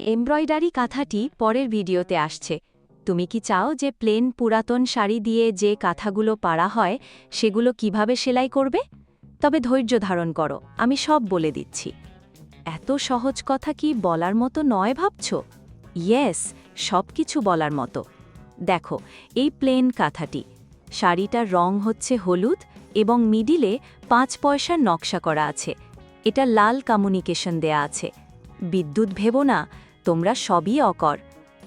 Embroidery কাঁথাটি পরের ভিডিওতে আসছে। তুমি কি চাও যে প্লেন পুরাতন শাড়ি দিয়ে যে কাঁথাগুলো পাড়া হয়, সেগুলো কীভাবে সেলাই করবে? তবে ধৈর্য ধারণ করো, আমি সব বলে দিচ্ছি। এত সহজ কথা কি বলার মতো নয় ভাবছ? ইয়েস, সব কিছু বলার মতো। দেখো, এই প্লেন কাঁথাটি। শাড়িটার রং হচ্ছে হলুদ এবং মিডিলে পাঁচ পয়সার নকশা করা আছে। এটা লাল কমিউনিকেশন দেয়া আছে। বিদ্যুৎ ভেবো না তোমরা সবই অকর।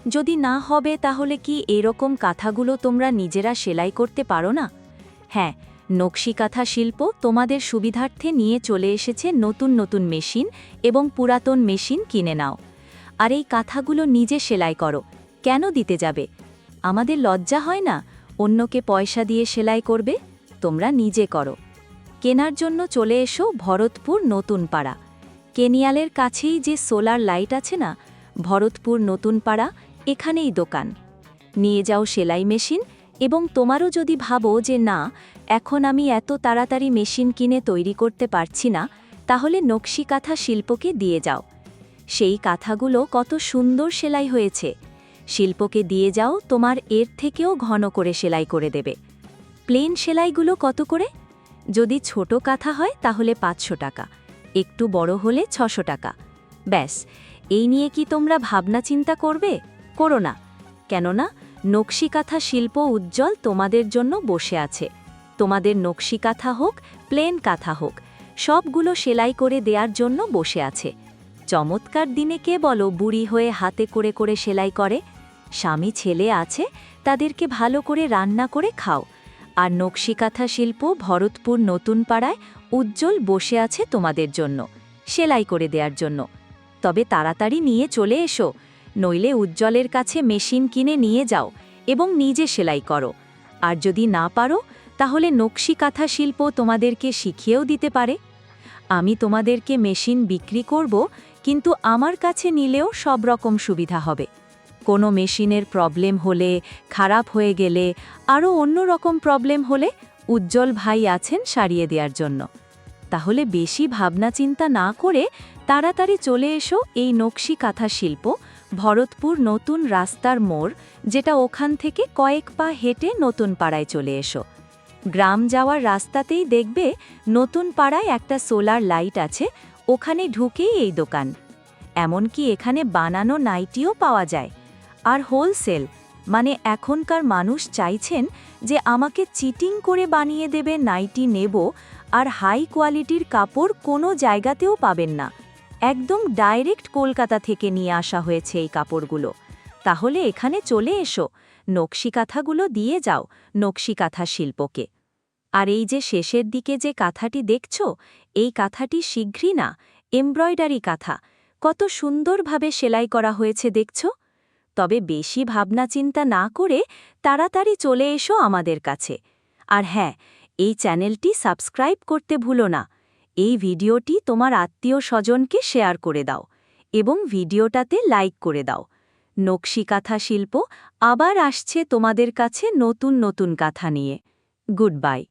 যদি না হবে তাহলে কি এরকম কাঁথাগুলো তোমরা নিজেরা সেলাই করতে পারো না? হ্যাঁ নকশি কাঁথা শিল্প তোমাদের সুবিধার্থে নিয়ে চলে এসেছে নতুন নতুন মেশিন এবং পুরাতন মেশিন কিনে নাও। আর এই কাঁথাগুলো নিজে সেলাই করো। কেন দিতে যাবে? আমাদের লজ্জা হয় না? অন্যকে পয়সা দিয়ে সেলাই করবে? তোমরা নিজে করো। কেনার জন্য চলে এসো ভরতপুর নতুন পাড়া। কেনিয়ালের কাছেই যে সোলার লাইট আছে না ভরতপুর নতুন পাড়া, এখানেই দোকান। নিয়ে যাও সেলাই মেশিন এবং তোমারও যদি ভাবো যে না, এখন আমি এত তাড়াতাড়ি মেশিন কিনে তৈরি করতে পারছি না, তাহলে নকশি কাঁথা শিল্পকে দিয়ে যাও। সেই কাঁথাগুলো কত সুন্দর সেলাই হয়েছে। শিল্পকে দিয়ে যাও, তোমার এর থেকেও ঘন করে সেলাই করে দেবে। প্লেন সেলাইগুলো কত করে? যদি ছোট কাঁথা হয়, তাহলে পাঁচশো টাকা। একটু বড় হলে ছশো টাকা। ব্যাস, এই নিয়ে কি তোমরা ভাবনা চিন্তা করবে? করো না। কেননা নকশিকাথা শিল্প উজ্জ্বল তোমাদের জন্য বসে আছে। তোমাদের নকশিকাথা হোক, প্লেন কাঁথা হোক, সবগুলো সেলাই করে দেওয়ার জন্য বসে আছে। চমৎকার দিনে কে বলো বুড়ি হয়ে হাতে করে করে সেলাই করে? স্বামী ছেলে আছে, তাদেরকে ভালো করে রান্না করে খাও। আর নকশিকাথা শিল্প ভরতপুর নতুন পাড়ায় উজ্জ্বল বসে আছে তোমাদের জন্য, সেলাই করে দেওয়ার জন্য। তবে তাড়াতাড়ি নিয়ে চলে এসো। নইলে উজ্জ্বলের কাছে মেশিন কিনে নিয়ে যাও এবং নিজে সেলাই করো। আর যদি না পারো, তাহলে নকশি কাঁথা শিল্প তোমাদেরকে শিখিয়েও দিতে পারে। আমি তোমাদেরকে মেশিন বিক্রি করব, কিন্তু আমার কাছে নিলেও সব রকম সুবিধা হবে। কোনো মেশিনের প্রবলেম হলে, খারাপ হয়ে গেলে, আরও অন্য রকম প্রবলেম হলে উজ্জ্বল ভাই আছেন সারিয়ে দেওয়ার জন্য। তাহলে বেশি ভাবনা চিন্তা না করে তাড়াতাড়ি চলে এসো এই নকশি কাঁথা শিল্প ভরতপুর নতুন রাস্তার মোড়, যেটা ওখান থেকে কয়েক পা হেঁটে নতুন পাড়ায় চলে এসো। গ্রাম যাওয়ার রাস্তাতেই দেখবে নতুন পাড়ায় একটা সোলার লাইট আছে, ওখানে ঢুকেই এই দোকান। এমনকি এখানে বানানো নাইটিও পাওয়া যায়। আর হোলসেল মানে এখনকার মানুষ চাইছেন যে আমাকে চিটিং করে বানিয়ে দেবে নাইটি নেব, আর হাই কোয়ালিটির কাপড় কোনো জায়গাতেও পাবেন না। একদম ডাইরেক্ট কলকাতা থেকে নিয়ে আসা হয়েছে এই কাপড়গুলো। তাহলে এখানে চলে এসো নকশি কাঁথাগুলো দিয়ে যাও নকশি কাঁথা শিল্পকে। আর এই যে শেষের দিকে যে কাঁথাটি দেখছ, এই কাঁথাটি শীঘ্রই না, এমব্রয়ডারি কাঁথা। কত সুন্দরভাবে সেলাই করা হয়েছে দেখছ? তবে বেশি ভাবনা চিন্তা না করে তাড়াতাড়ি চলে এসো আমাদের কাছে। আর হ্যাঁ এই চ্যানেলটি সাবস্ক্রাইব করতে ভুলো না। এই ভিডিওটি তোমার আত্মীয় স্বজনকে শেয়ার করে দাও এবং ভিডিওটাতে লাইক করে দাও। নকশি কাঁথা শিল্প আবার আসছে তোমাদের কাছে নতুন নতুন কাঁথা নিয়ে। Good bye.